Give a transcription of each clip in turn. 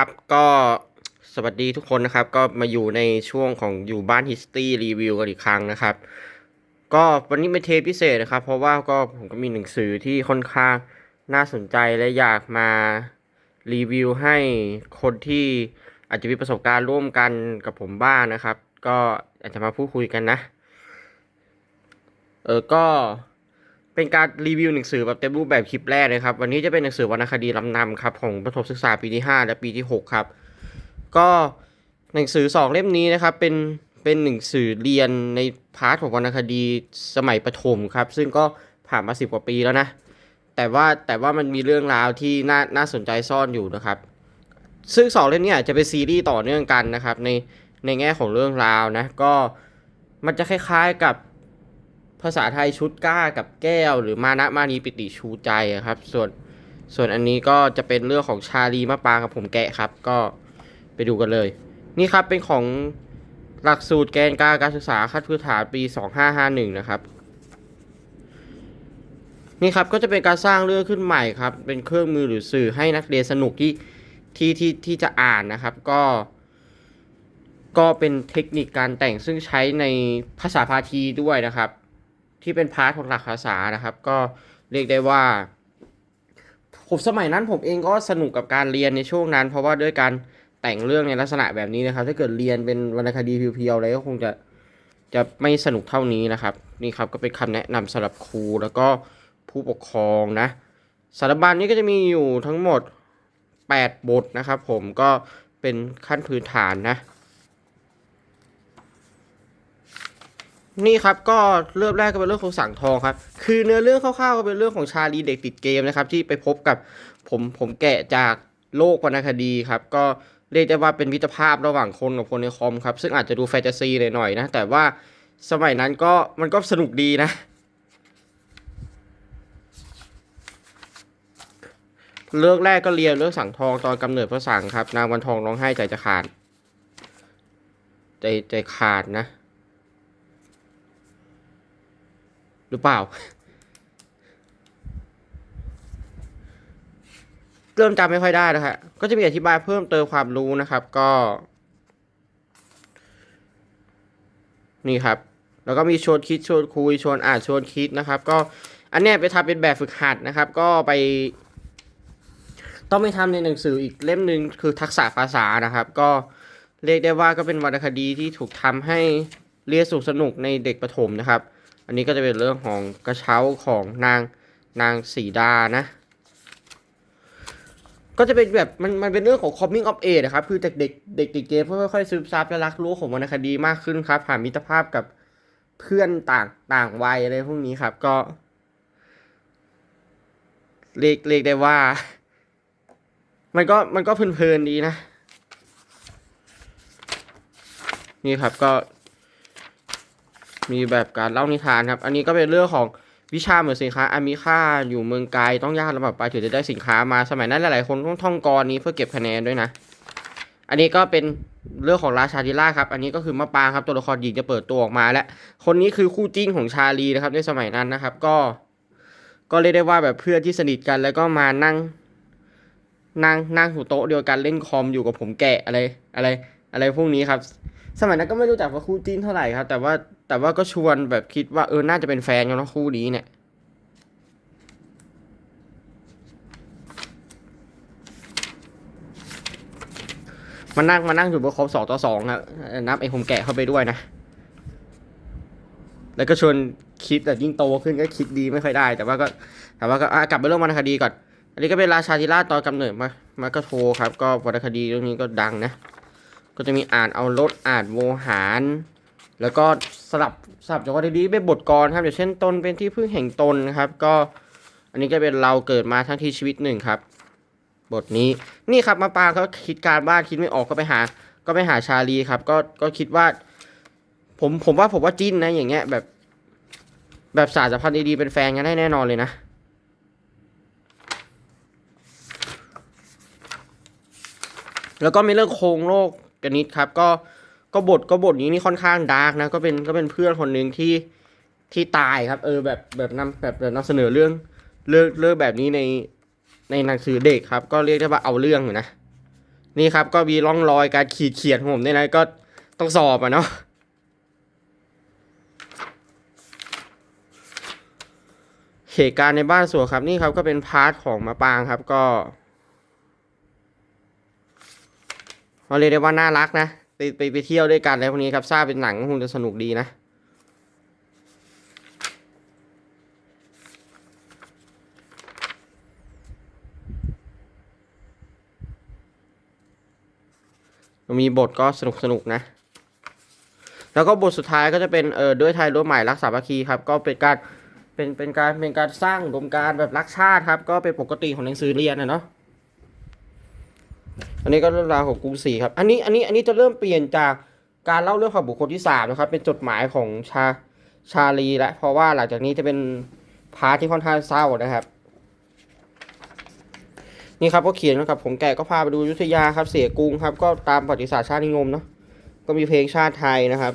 ครับก็สวัสดีทุกคนนะครับ ก็มาอยู่ในช่วงของอยู่บ้านฮิสตี้รีวิวกันอีกครั้งนะครับ ก็วันนี้เป็นเทปพิเศษนะครับ เพราะว่าก็ผมก็มีหนังสือที่ค่อนข้างน่าสนใจและอยากมารีวิวให้คนที่อาจจะมีประสบการณ์ร่วมกันกับผมบ้างนะครับ ก็อาจจะมาพูดคุยกันนะ เออก็ เป็นการรีวิวหนังสือแบบเต็มรูปแบบคลิปแรกเลยครับ วันนี้จะเป็นหนังสือวรรณคดีลำนำครับของประถมศึกษาปีที่ 5 และปีที่ 6 ครับ ก็หนังสือ 2 เล่มนี้นะครับเป็นเป็นหนังสือเรียนในพาร์ทของวรรณคดีสมัยประถมครับ ซึ่งก็ผ่านมา 10 กว่าปีแล้วนะ แต่ว่าแต่ว่ามันมีเรื่องราวที่น่าน่าสนใจซ่อนอยู่นะครับ ซึ่งสองเล่มเนี้จะเป็นซีรีส์ต่อเนื่องกันนะครับในในแง่ของเรื่องราวนะก็มันจะคล้ายๆกับ ภาษาไทยชุดก้ากับแก้ว หรือมานะมานีปิติชูใจอะครับ ส่วนส่วนอันนี้ก็จะเป็นเรื่องของชาลีมะปางกับผมแกะครับ ก็ไปดูกันเลย นี่ครับเป็นของหลักสูตรแกนกลางการศึกษาขั้นพื้นฐานปี 2551 นะครับ นี่ครับก็จะเป็นการสร้างเรื่องขึ้นใหม่ครับ เป็นเครื่องมือหรือสื่อให้นักเรียนสนุกที่ที่ที่ที่จะอ่านนะครับ ก็ ก็เป็นเทคนิคการแต่งซึ่งใช้ในภาษาพาทีด้วยนะครับ ที่เป็นพาร์ทของหลักภาษานะครับ ก็เรียกได้ว่าผมสมัยนั้นผมเองก็สนุกกับการเรียนในช่วงนั้น เพราะว่าด้วยการแต่งเรื่องในลักษณะแบบนี้นะครับ ถ้าเกิดเรียนเป็นวรรณคดีเพียวๆอะไรก็คงจะจะไม่สนุกเท่านี้นะครับ นี่ครับก็เป็นคำแนะนำสำหรับครูแล้วก็ผู้ปกครองนะสารบัญนี้ก็จะมีอยู่ทั้งหมด 8 บทนะครับ ผมก็เป็นขั้นพื้นฐานนะ นี่ครับก็เริ่มแรกก็เป็นเรื่องของสังทองครับ คือเนื้อเรื่องคร่าวๆก็เป็นเรื่องของชาลีเด็กติดเกมนะครับที่ไปพบกับผมผมแกะจากโลกวรรณคดีครับ ก็เรียกได้ว่าเป็นมิตรภาพระหว่างคนกับคนในคอมครับ ซึ่งอาจจะดูแฟนตาซีหน่อยๆนะ แต่ว่าสมัยนั้นก็มันก็สนุกดีนะ เรื่องแรกก็เรียนเรื่องสังทองตอนกำเนิดพระสังครับ นางวันทองร้องไห้ใจจะขาด ใจใจขาดนะ ห รือเปล่า เริ่มจำไม่ค่อยได้แล้วครับก็จะมีอธิบายเพิ่มเติมความรู้นะครับ ก็นี่ครับ แล้วก็มีชวนคิดชวนคุยชวนอ่านชวนคิดนะครับ ก็อันเนี้ยไปทำเป็นแบบฝึกหัดนะครับ ก็ไป ต้องไปทำในหนังสืออีกเล่มหนึ่งคือทักษะภาษานะครับ ก็เรียกได้ว่าก็เป็นวรรณคดีที่ถูกทำให้เรียนสุขสนุกในเด็กประถมนะครับ อันนี้ก็จะเป็นเรื่องของกระเช้าของนางนางสีดานะ ก็จะเป็นแบบมันมันเป็นเรื่องของ coming of age นะครับ คือจากเด็กเด็กติดเกมค่อยๆซึมซับและรักรู้ของวรรณคดีมากขึ้นครับ ผ่านมิตรภาพกับเพื่อนต่างต่างวัยอะไรพวกนี้ครับ ก็ เรียกเรียกได้ว่า มันก็มันก็เพลินๆดีนะ นี่ครับก็ มีแบบการเล่านิทานครับ อันนี้ก็เป็นเรื่องของวิชาเหมือนสินค้าอามีค่าอยู่เมืองไกลต้องยากลำบากไปถึงจะได้สินค้ามาสมัยนั้นหลายๆคนต้องท่องกรนี้เพื่อเก็บคะแนนด้วยนะ อันนี้ก็เป็นเรื่องของราชาธิราชครับ อันนี้ก็คือมะปางครับตัวละครหญิงจะเปิดตัวออกมาและคนนี้คือคู่จิ้นของชาลีนะครับในสมัยนั้นนะครับ ก็ ก็เรียกได้ว่าแบบเพื่อนที่สนิทกันแล้วก็มานั่ง นั่งนั่งหัวโต๊ะเดียวกันเล่นคอมอยู่กับผมแกะอะไรอะไร อะไรพวกนี้ครับ สมัยนั้นก็ไม่รู้จักว่าคู่จิ้นเท่าไหร่ครับ แต่ว่า แต่ว่าก็ชวนแบบคิดว่าเออ น่าจะเป็นแฟนกันเนอะคู่นี้เนี่ย มานั่งมานั่งอยู่บนคอมสองต่อสองครับนับไอ้ผมแกะเข้าไปด้วยนะ แล้วก็ชวนคิดแต่ยิ่งโตขึ้นก็คิดดีไม่ค่อยได้ แต่ว่าก็แต่ว่าก็กลับไปเรื่องวรรณคดีก่อน อันนี้ก็เป็นราชาธิราชตอนกำเนิดมามาก็โทรครับ ก็วรรณคดีเรื่องนี้ก็ดังนะ ก็จะมีอ่านเอารถอ่านโวหาร แล้วก็ ลับสลับจากวรรดีเป็นบทกรครับอย่างเช่นตนเป็นที่พึ่งแห่งตนนะครับ ก็อันนี้ก็เป็นเราเกิดมาทั้งที่ชีวิตหนึ่งครับ บทนี้นี่ครับมาปางเขาคิดการบ้านคิดไม่ออกก็ไปหา ก็ไปหาชาลีครับ ก็ก็คิดว่า ผมผมว่าผมว่าจิ้นนะอย่างเงี้ยแบบแบบสารสัมพันธ์ดีๆเป็นแฟนกันได้แน่นอนเลยนะแล้วก็มีเรื่องโครงโลกกนิดครับ ก็ ก็บทก็บทนี้นี่ค่อนข้างดาร์กนะก็เป็นก็เป็นเพื่อนคนหนึ่งที่ที่ตายครับ เออแบบแบบนำแบบแบบนำเสนอเรื่องเรื่องเรื่องแบบนี้ในในหนังสือเด็กครับ ก็เรียกได้ว่าเอาเรื่องอยู่นะนี่ครับก็มีร่องรอยการขีดเขียนของผมเนี่ยนะก็ต้องสอบอะเนาะเหตุการณ์ในบ้านสวนครับนี่ครับก็เป็นพาร์ทของมะปางครับก็เราเรียกได้ว่าน่ารักนะ ไปไปไปเที่ยวด้วยกันอะไรพวกนี้ครับทราบเป็นหนังคงจะสนุกดีนะมีบทก็สนุกสนุกนะ แล้วก็บทสุดท้ายก็จะเป็นเออด้วยไทยรั้วใหม่รักษาภาคีครับ ก็เป็นการเป็นเป็นการเป็นการสร้างอุดมการแบบรักชาติครับ ก็เป็นปกติของหนังสือเรียนนะเนาะ อันนี้ก็เรื่องราวของกรุงศรีครับ อันนี้อันนี้อันนี้จะเริ่มเปลี่ยนจากการเล่าเรื่องของบุคคลที่สามนะครับ เป็นจดหมายของชาชาลีแล้วเพราะว่าหลังจากนี้จะเป็นพาร์ทที่ค่อนข้างเศร้านะครับนี่ครับก็เขียนนะครับ ผมแกะก็พาไปดูยุธยาครับ เสียกรุงครับ ก็ตามประวัติศาสตร์ชาตินิยมเนาะก็มีเพลงชาติไทยนะครับ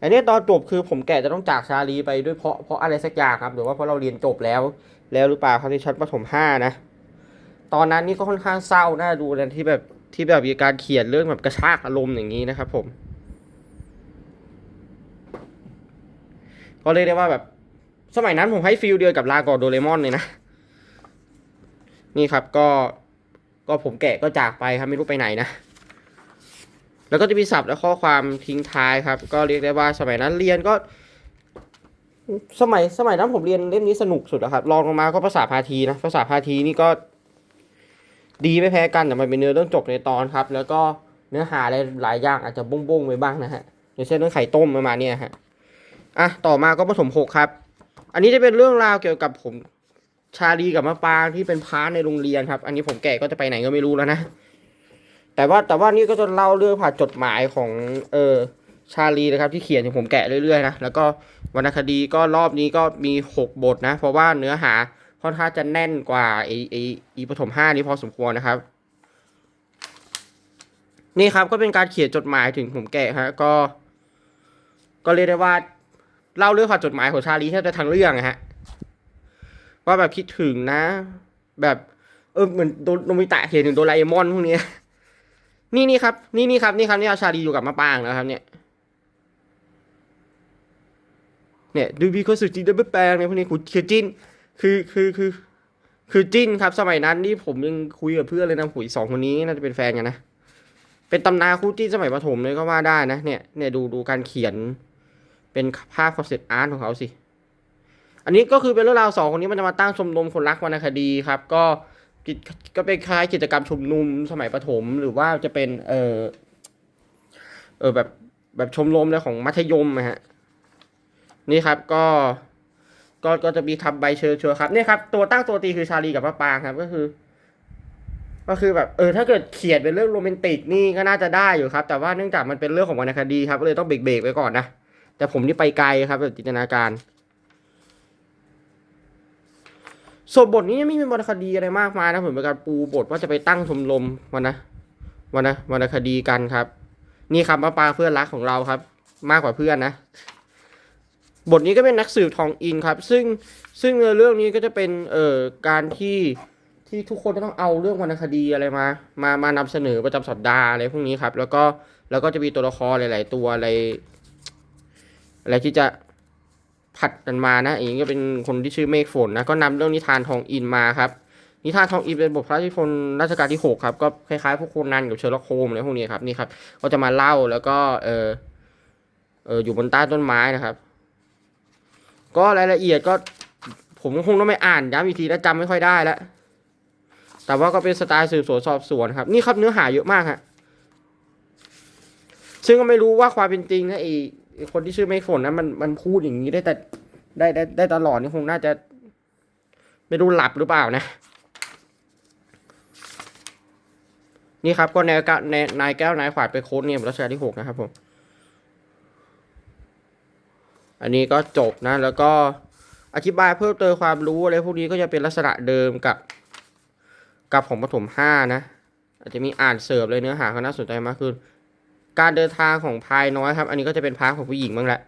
อันนี้ตอนจบคือผมแกะจะต้องจากชาลีไปด้วยเพราะเพราะอะไรสักอย่างครับหรือว่าเพราะเราเรียนจบแล้ว แล้วหรือเปล่าครับที่ชั้นประถมห้านะ ตอนนั้นนี่ก็ค่อนข้างเศร้าน่าดูนะที่แบบที่แบบมีการเขียนเรื่องแบบกระชากอารมณ์อย่างนี้นะครับ ผม ก็เรียกได้ว่าแบบ สมัยนั้นผมให้ฟิลเดียวกับลากอโดเรมอนเลยนะ นี่ครับก็ก็ผมแกะก็จากไปครับไม่รู้ไปไหนนะ แล้วก็จะมีศัพท์และข้อความทิ้งท้ายครับ ก็เรียกได้ว่าสมัยนั้นเรียนก็สมัยสมัยนั้นผมเรียนเล่มนี้สนุกสุดแล้วครับรองลงมาก็ภาษาพาทีนะภาษาพาทีนี่ก็ ดีไม่แพ้กันแต่มันเป็นเนื้อเรื่องจบในตอนครับ แล้วก็เนื้อหาอะไรหลายอย่างอาจจะบ้งบ้งๆไปบ้างนะฮะอย่างเช่นเรื่องไข่ต้มประมาณนี้ฮะอะต่อมาก็ปฐมหกครับ อันนี้จะเป็นเรื่องราวเกี่ยวกับผมชาลีกับมะปรางที่เป็นพาร์ทในโรงเรียนครับ อันนี้ผมแก่ก็จะไปไหนก็ไม่รู้แล้วนะ แต่ว่าแต่ว่านี่ก็จะเล่าเรื่องผ่านจดหมายของเออชาลีนะครับที่เขียนถึงผมแกะเรื่อยๆนะแล้วก็วรรณคดีก็รอบนี้ก็มีหกบทนะ เพราะว่าเนื้อหา ค่อนข้างจะแน่นกว่าไอไออีปฐมห้านี้พอสมควรนะครับ นี่ครับก็เป็นการเขียนจดหมายถึงผมแกะฮะก็ ก็เรียกได้ว่าเล่าเรื่องผ่านจดหมายของชาลีแทบจะทั้งเรื่องอะฮะว่าแบบคิดถึงนะ แบบเออเหมือนโดโนมิตะเขียนถึงโดราเอมอนพวกนี้นี่นี่ครับ นี่นี่ครับนี่ครับนี่เอาชาลีอยู่กับมะปรางนะครับ เนี่ยเนี่ยดูบีเขาสุดจริงได้ไม่แปลงเนี่ยพวกนี้กูคือจิ้น คือคือคือ คือจิ้นครับสมัยนั้นนี่ผมยังคุยกับเพื่อนเลยนะหุยสองคนนี้น่าจะเป็นแฟนกันนะเป็นตำนานคู่จิ้นสมัยประถมเลยก็ว่าได้นะเนี่ยเนี่ยดูดูการเขียน เป็นภาพคอนเซ็ปต์อาร์ตของเขาสิ อันนี้ก็คือเป็นเรื่องราวสองคนนี้มันจะมาตั้งชมรมคนรักวรรณคดีครับ ก็กิจก็เป็นคล้ายกิจกรรมชุมนุมสมัยประถม หรือว่าจะเป็น เออเออแบบแบบชมรมเลยของมัธยมนะฮะนี่ครับก็ ก็ก็จะมีทำใบเชิญชวนครับเนี่ยครับตัวตั้งตัวตีคือชาลีกับพระปรางครับก็คือ ก็คือแบบเออถ้าเกิดเขียนเป็นเรื่องโรแมนติกนี่ก็น่าจะได้อยู่ครับ แต่ว่าเนื่องจากมันเป็นเรื่องของวรรณคดีครับก็เลยต้องเบรกๆไว้ก่อนนะแต่ผมนี่ไปไกลครับแบบจินตนาการส่วนบทนี้ยังไม่มีวรรณคดีอะไรมากมายนะผมเป็นการปูบทว่าจะไปตั้งชมรมวันนะวันนะวรรณคดีกันครับ นี่ครับมาปาเพื่อนรักของเราครับ มากกว่าเพื่อนนะ บทนี้ก็เป็นนักสืบทองอินครับ ซึ่งซึ่งเรื่องนี้ก็จะเป็นเอ่อการที่ที่ทุกคนจะต้องเอาเรื่องวรรณคดีอะไรมามามานำเสนอประจำสัปดาห์อะไรพวกนี้ครับ แล้วก็แล้วก็จะมีตัวละครหลาย ๆ ตัวอะไรอะไรที่จะผัดกันมานะอย่างนี้ก็เป็นคนที่ชื่อเมฆฝนนะก็นำเรื่องนิทานทองอินมาครับ นิทานทองอินเป็นบทพระราชนิพนธ์รัชกาลที่หกครับ ก็คล้ายๆพวกโคนันกับเชอร์ล็อกโฮมอะไรพวกนี้ครับนี่ครับ ก็จะมาเล่าแล้วก็เออเอออยู่บนใต้ต้นไม้นะครับ ก็รายละเอียดก็ผมคงต้องไม่อ่านย้ำอีกทีแล้วจำไม่ค่อยได้แล้วแต่ว่าก็เป็นสไตล์สืบสวนสอบสวนครับ นี่ครับเนื้อหาเยอะมากฮะซึ่งก็ไม่รู้ว่าความเป็นจริงนะไอ้คนที่ชื่อเมฆฝนนะมันมันพูดอย่างนี้ได้แต่ได้ได้ได้ตลอดนี่คงน่าจะ ไม่รู้หลับหรือเปล่านะ นี่ครับก็นวกะแนนายแก้วนายขวาดไปโค้ดเนี่ยรัชกาลที่หกนะครับผม อันนี้ก็จบนะ แล้วก็อธิบายเพิ่มเติมความรู้อะไรพวกนี้ก็จะเป็นลักษณะเดิมกับ กับของปฐมห้านะ อาจจะมีอ่านเสิร์ฟเลยเนื้อหาก็น่าสนใจมากขึ้น การเดินทางของพายน้อยครับ อันนี้ก็จะเป็นพาร์ทของผู้หญิงบ้างแหละ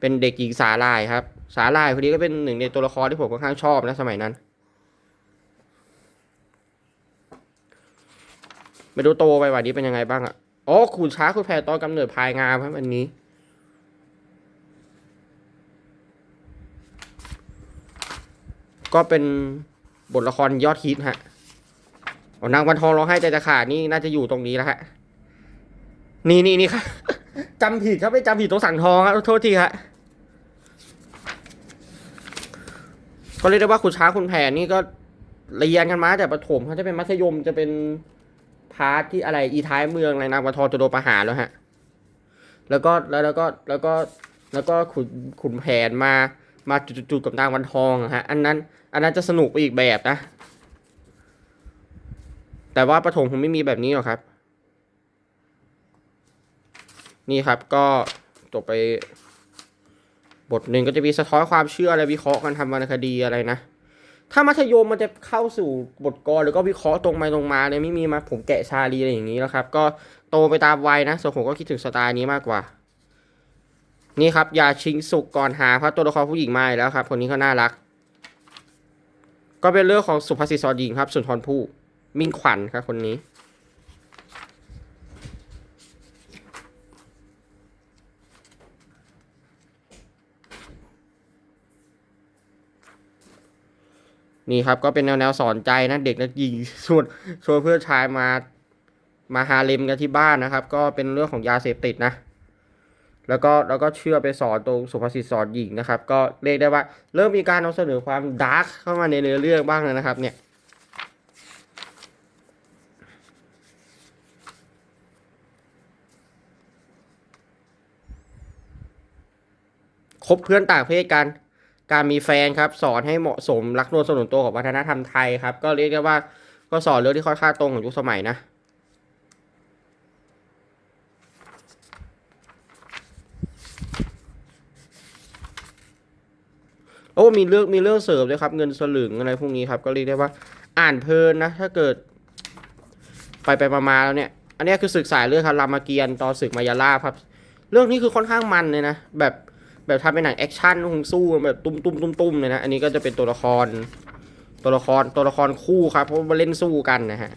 เป็นเด็กหญิงสาลายครับ สาลายคนนี้ก็เป็นหนึ่งในตัวละครที่ผมค่อนข้างชอบนะสมัยนั้นไม่รู้โตไปว่านี้เป็นยังไงบ้างอะอ๋อขุนช้างขุนแผนตอนกำเนิดพายงามครับอันนี้ ก็เป็นบทละครยอดฮิตฮะนางวันทองร้องไห้ใจจะขาดนี่น่าจะอยู่ตรงนี้แล้วฮะ นี่นี่นี่ครับจำผิดครับไม่จำผิดตรงสั่งทองครับโทษทีฮะก็เรียกได้ว่าคุณช้างคุณแผนนี่ก็เรียนกันมาแต่ประถมเขาจะเป็นมัธยมจะเป็นพาร์ทที่อะไรอีท้ายเมืองอะไรนางวันทองจะโดนประหารแล้วฮะ แล้วก็แล้วแล้วก็แล้วก็แล้วก็ขุนขุนแผนมามาจุดๆกับนางวันทองอะฮะ อันนั้น อันนั้นจะสนุกไปอีกแบบนะ แต่ว่าประถมคงไม่มีแบบนี้หรอกครับ นี่ครับก็จบไป บทหนึ่งก็จะมีสะท้อนความเชื่ออะไรวิเคราะห์กันทำวรรณคดีอะไรนะ ถ้ามัธยมมันจะเข้าสู่บทกลแล้วก็วิเคราะห์ตรงไปตรงมาเลยไม่มีมาผมแกะชาลีอะไรอย่างนี้แล้วครับ ก็โตไปตามวัยนะส่วนผมก็คิดถึงสไตล์นี้มากกว่านี่ครับ อย่าชิงสุกก่อนหาเพราะตัวละครผู้หญิงมาอีกแล้วครับ คนนี้ก็น่ารัก ก็เป็นเรื่องของสุภาษิตสอนหญิงครับ สุนทรภู่มิ่งขวัญครับคนนี้ นี่ครับก็เป็นแนวแนวสอนใจนะเด็กนักยิงชวนชวนเพื่อนชายมามาหาเลมกันที่บ้านนะครับ ก็เป็นเรื่องของยาเสพติดนะ แล้วก็แล้วก็เชื่อไปสอนตรงสุภาษิตสอนหญิงนะครับ ก็เรียกได้ว่าเริ่มมีการนำเสนอความดาร์กเข้ามาในเนื้อเรื่องบ้างแล้วนะครับ เนี่ยคบเพื่อนต่างเพศกัน การมีแฟนครับ สอนให้เหมาะสมรักนวลสนุนตัวกับวัฒนธรรมไทยครับ ก็เรียกได้ว่าก็สอนเรื่องที่ค่อนข้างตรงของยุคสมัยนะ อ้มีเรื่องมีเรื่องเสริมด้วยครับเงินสลึงอะไรพวกนี้ครับก็เรียกได้ว่าอ่านเพลินนะ ถ้าเกิด ไปไปมามาแล้วเนี่ย อันนี้คือศึกษาเรื่องครับรามเกียรติ์ตอนศึกมายาลาครับ เรื่องนี้คือค่อนข้างมันเลยนะแบบแบบทำเป็นหนังแอคชั่นคงสู้แบบตุ้มตุ้มตุ้มตุ้มเลยนะอันนี้ก็จะเป็นตัวละคร ตัวละครตัวละครคู่ครับ เพราะว่ามาเล่นสู้กันนะฮะ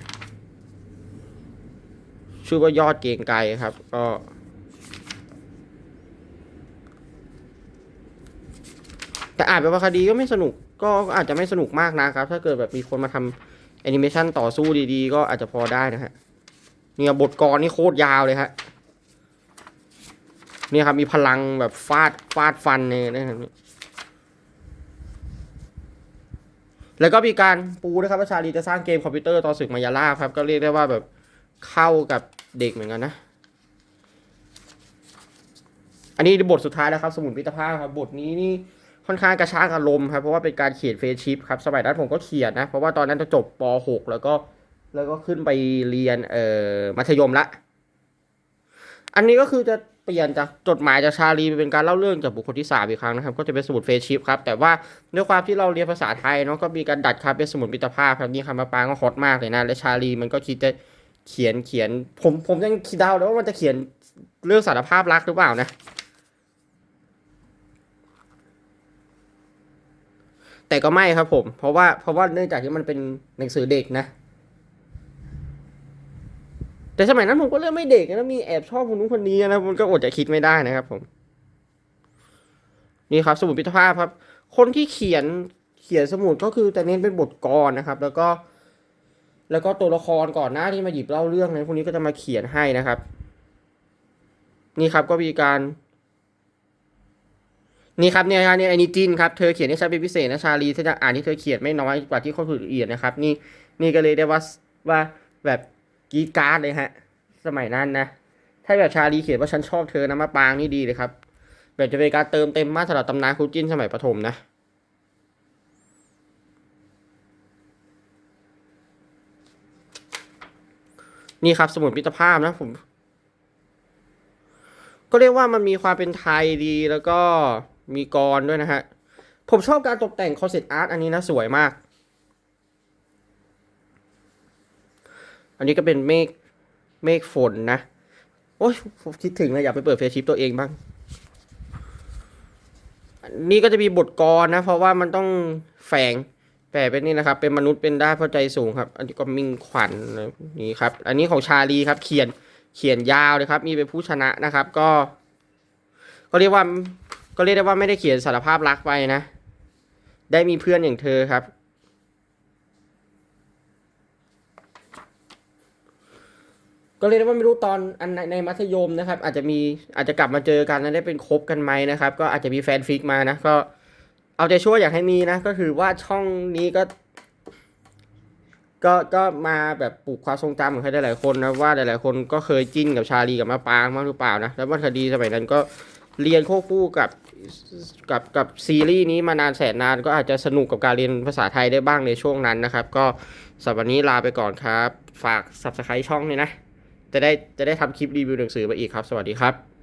ชื่อว่ายอดเกียงไกรครับ ก็ แต่อ่านเป็นวรรณคดีก็ไม่สนุกก็อาจจะไม่สนุกมากนะครับ ถ้าเกิดแบบมีคนมาทำแอนิเมชันต่อสู้ดีๆ ก็อาจจะพอได้นะฮะเนี่ยบทกรนี่โคตรยาวเลยฮะเนี่ยครับมีพลังแบบฟาดฟาดฟันเนี่ยนะครับแล้วก็มีการปูนะครับว่าชาลีจะสร้างเกมคอมพิวเตอร์ต่อศึกมายาล่าครับ ก็เรียกได้ว่าแบบเข้ากับเด็กเหมือนกันนะ อันนี้บทสุดท้ายแล้วครับ สมุนพิตภาพครับ บทนี้นี่ ค่อนข้างกระชากอารมณ์ครับเพราะว่าเป็นการเขียนเฟซชิพครับสมัยนั้นผมก็เขียนนะ เพราะว่าตอนนั้นจะจบป .6 แล้วก็แล้วก็ขึ้นไปเรียนเอ่อมัธยมละ อันนี้ก็คือจะเปลี่ยนจากจดหมายจากชาลีเป็นการเล่าเรื่องจากบุคคลที่สามอีกครั้งนะครับ ก็จะเป็นสมุดเฟซชิพครับแต่ว่าด้วยความที่เราเรียนภาษาไทยเนาะก็มีการดัดครับเป็นสมุดมิตรภาพครับนี่คำมาปางก็ฮอตมากเลยนะและชาลีมันก็คิดจะเขียนเขียน ผมผมยังคิดเดาแล้วว่ามันจะเขียนเรื่องสารภาพรักหรือเปล่านะ แต่ก็ไม่ครับผม เพราะว่าเพราะว่าเนื่องจากที่มันเป็นหนังสือเด็กนะ แต่สมัยนั้นผมก็เริ่มไม่เด็กนะมีแอบชอบคนนู้นคนนี้นะมันก็อดจะคิดไม่ได้นะครับผมนี่ครับสมุดพิธภาพครับ คนที่เขียนเขียนสมุดก็คือแต่เน้นเป็นบทกรนะครับ แล้วก็ แล้วก็ตัวละครก่อนหน้าที่มาหยิบเล่าเรื่องนพวกนี้ก็จะมาเขียนให้นะครับ นี่ครับก็มีการ นี่ครับเนี่ยเนี่ยอนนี้จินครับเธอเขียนให้ฉันเป็นพิเศษนะชาลีเธอจะอ่านที่เธอเขียนไม่น้อยกว่าที่คนอื่นละเอียดนะครับ นี่นี่ก็เลยได้ว่าว่าแบบกีการ์ดเลยฮะ สมัยนั้นนะ ถ้าแบบชาลีเขียนว่าฉันชอบเธอนะมาปางนี่ดีเลยครับ แบบจะเป็นการเติมเต็มมากสำหรับตำนานคู่จิ้นสมัยประถมนะนี่ครับสมุดมิตรภาพนะผม ก็เรียกว่ามันมีความเป็นไทยดีแล้วก็ มีกรด้วยนะฮะ ผมชอบการตกแต่งคอนเซ็ปต์อาร์ตอันนี้นะ สวยมาก อันนี้ก็เป็นเมฆเมฆฝนนะ โอ้ยผมคิดถึงเลยอยากไปเปิดเฟซชิปตัวเองบ้างอันนี้ก็จะมีบทกรนะ เพราะว่ามันต้องแฝงแฝแปลเป็นนี่นะครับ เป็นมนุษย์เป็นได้เพราะใจสูงครับ อันนี้ก็มิ่งขวัญนนี่ครับ อันนี้ของชาลีครับ เขียนเขียนยาวเลยครับ มีเป็นผู้ชนะนะครับ ก็ ก็เรียกว่า ก็เรียกได้ว่าไม่ได้เขียนสารภาพรักไปนะ ได้มีเพื่อนอย่างเธอครับ ก็เรียกได้ว่าไม่รู้ตอนอันในในมัธยมนะครับ อาจจะมีอาจจะกลับมาเจอกันแล้วได้เป็นคบกันไหมนะครับ ก็อาจจะมีแฟนฟิกมานะก็เอาใจช่วยอยากให้มีนะ ก็คือว่าช่องนี้ก็ ก็ก็มาแบบปลูกความทรงจำของใครหลายๆคนนะว่าหลายๆคนก็เคยจิ้นกับชาลีกับมะปรางมากหรือเปล่านะแล้ววันคดีสมัยนั้นก็เรียนควบคู่กับ กับกับซีรีส์นี้มานานแสนนาน ก็อาจจะสนุกกับการเรียนภาษาไทยได้บ้างในช่วงนั้นนะครับ ก็สำหรับวันนี้ลาไปก่อนครับ ฝาก subscribe ช่องเลยนะ จะได้จะได้ทำคลิปรีวิวหนังสือมาอีกครับ สวัสดีครับ